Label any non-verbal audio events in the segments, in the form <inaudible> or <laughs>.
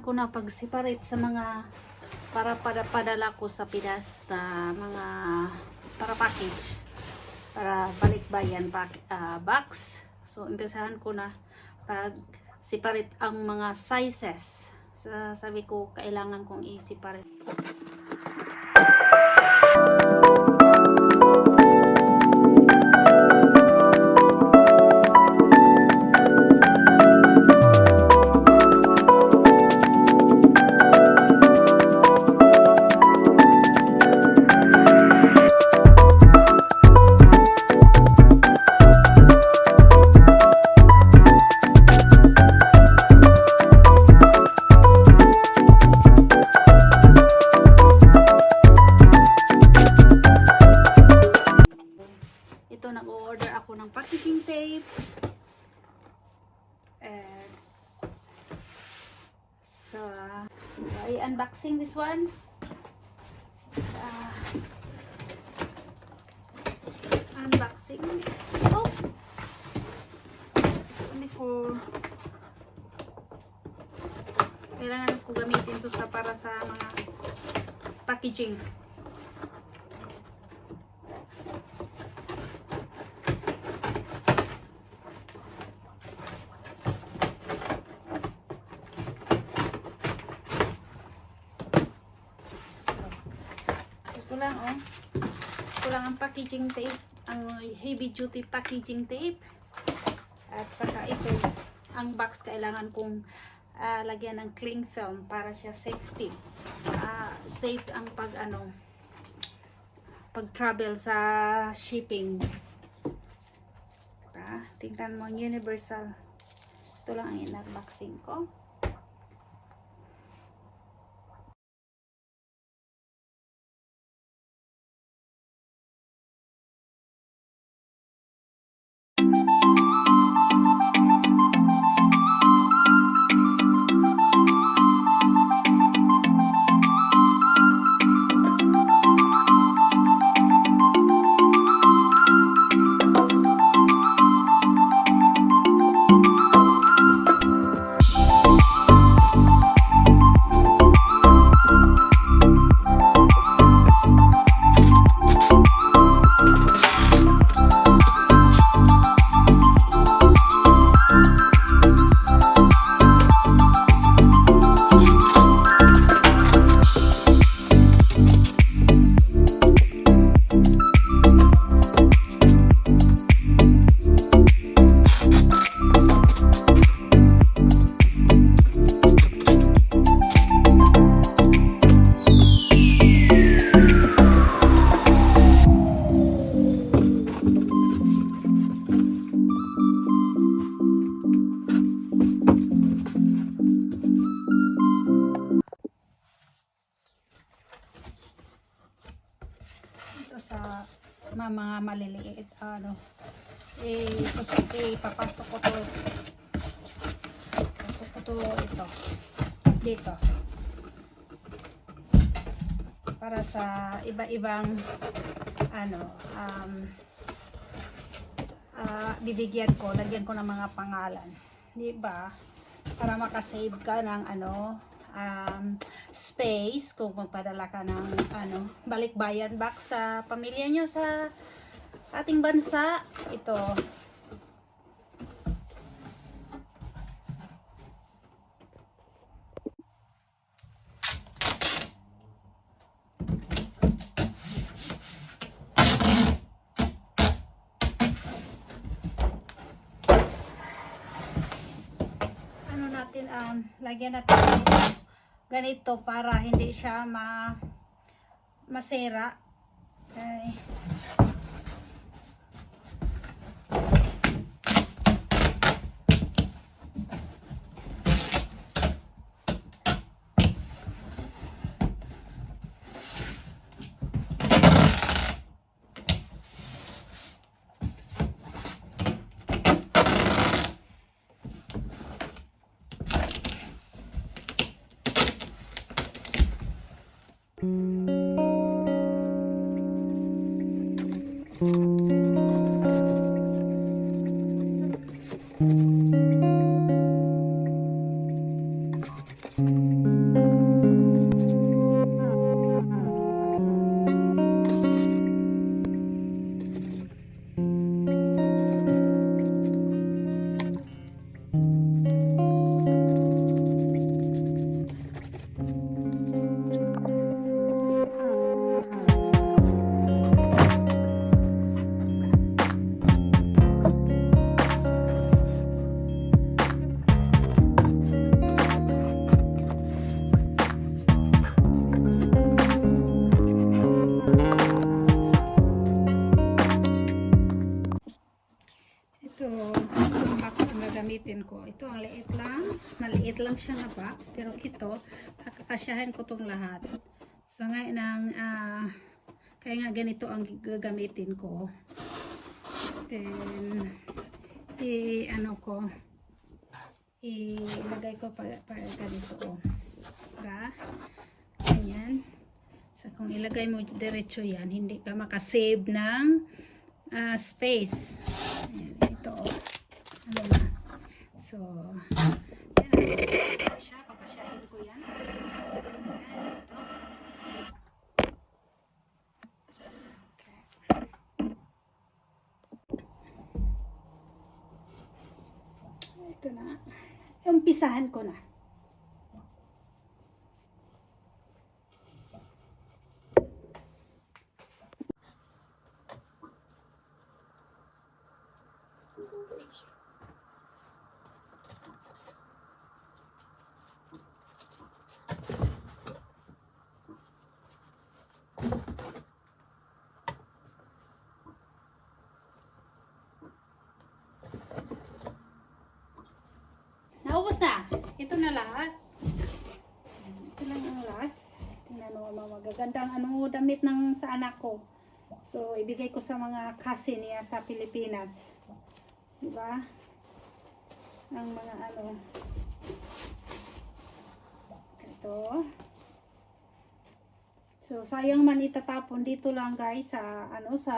ko na pag-separate sa mga para pada padala ko sa Pidas na mga para package para balikbayan pack, ah, box. So, umpisahan ko na pag separate ang mga sizes. Sa, sabi ko, kailangan kong i-separate. Unboxing. Oh! It's only for kailangan ko gamitin to sa para sa mga packaging. Ito lang, oh. Ito lang ang packaging tape. Ang heavy duty packaging tape. At saka ito, ang box kailangan kong ah, lagyan ng cling film para siya safety. Ah, safe ang pag ano, pag travel sa shipping. Ah, tingnan mo, universal. Ito lang ang in-unboxing ko. Ito maliliit ano eh susuk eh papasok ko to. Pasok ko to ito. Dito. Para sa iba-ibang ano um, ah, bibigyan ko lagyan ko ng mga pangalan. Di ba? Para makasave ka ng ano um, space kung magpadala ka ng ano balikbayan box sa pamilya nyo sa ating bansa. Ito. Ano natin um, lagyan natin ganito, para hindi siya ma masera okay. Gagamitin ko. Ito, ang liit lang. Maliit lang siya na box. Pero ito, kakakasyahin ko itong lahat. So, ngayon ang, ah, kaya nga ganito ang gagamitin ko. Then, i, ano ko, ilagay ko pa, pa ganito. Oh. Diba? Ganyan. So, kung ilagay mo diretso yan, hindi ka makasave ng ah, space. Ayan, ito. oh. Ano na. So, yan. Siya, papasyahin ko yan. Ito. Ito na. Umpisahan ko na. Naubos na. Ito na lahat. Ito lang ang last. Tingnan mo, mga magagandang ano, damit ng sa anak ko. So, ibigay ko sa mga cousin niya sa Pilipinas. Diba? Ang mga ano. Ito. So, sayang man itatapon dito lang guys sa ano sa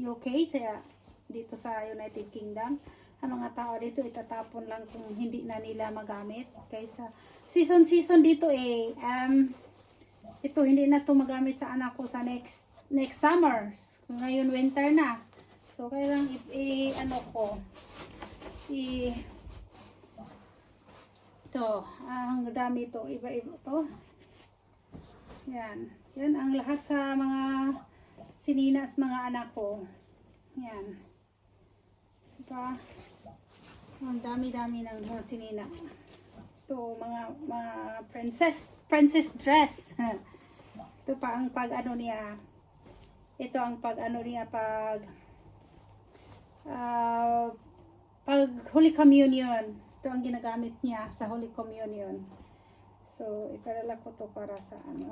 UK sa dito sa United Kingdom. Ang mga tao dito itatapon lang kung hindi na nila magamit. Kaysa season season dito eh um ito hindi na to magamit sa anak ko sa next next summer. Ngayon winter na. So kaya lang i, i- ano ko i ito, ang dami to, iba-iba to. Yan. Yan ang lahat sa mga sininas mga anak ko. Yan. Diba? Ang dami-dami ng mga sinina. Ito, mga, mga princess, princess dress. <laughs> Ito pa ang pag ano niya. Ito ang pag ano niya pag ah, pag Holy Communion. Ito ang ginagamit niya sa Holy Communion. So, ipadala ko to para sa ano.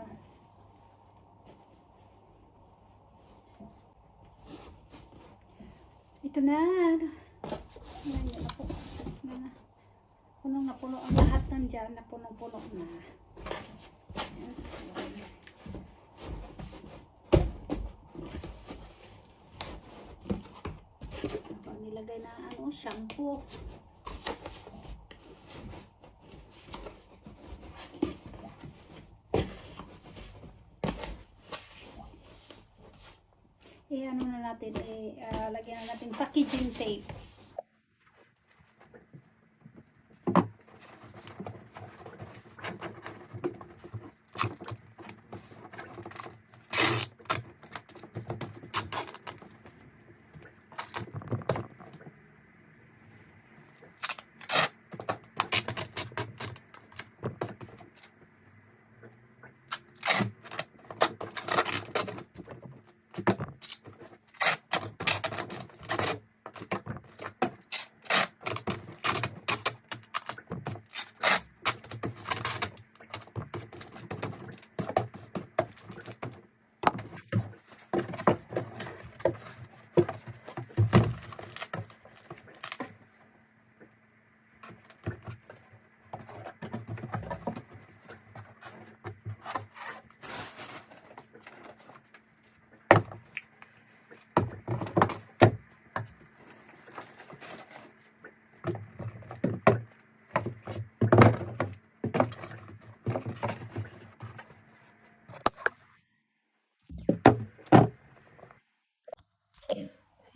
Ito na. Ayan, yan ako. Na. Punong na puno ang lahat nandyan. Na punong-puno na. Ayan. Ito, nilagay na ano, shampoo. Eh, ano na natin, eh, ah, lagyan na natin packaging tape.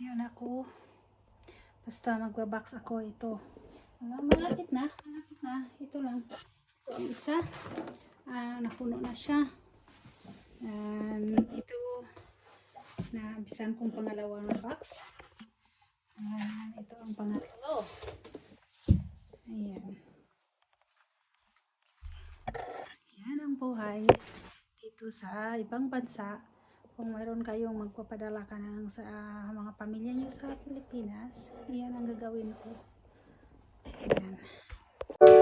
Ayan ako. Basta magbabox ako ito. Malapit na. Malapit na. Ito lang. Ito ang isa. Ah, napuno na siya. Um, ito na bisan kong pangalawang box. Ah, ito ang pangatlo. Ayan. Yan ang buhay dito sa ibang bansa kung mayroon kayong magpapadala ka ng sa mga pamilya nyo sa Pilipinas, iyan ang gagawin ko. Ayan.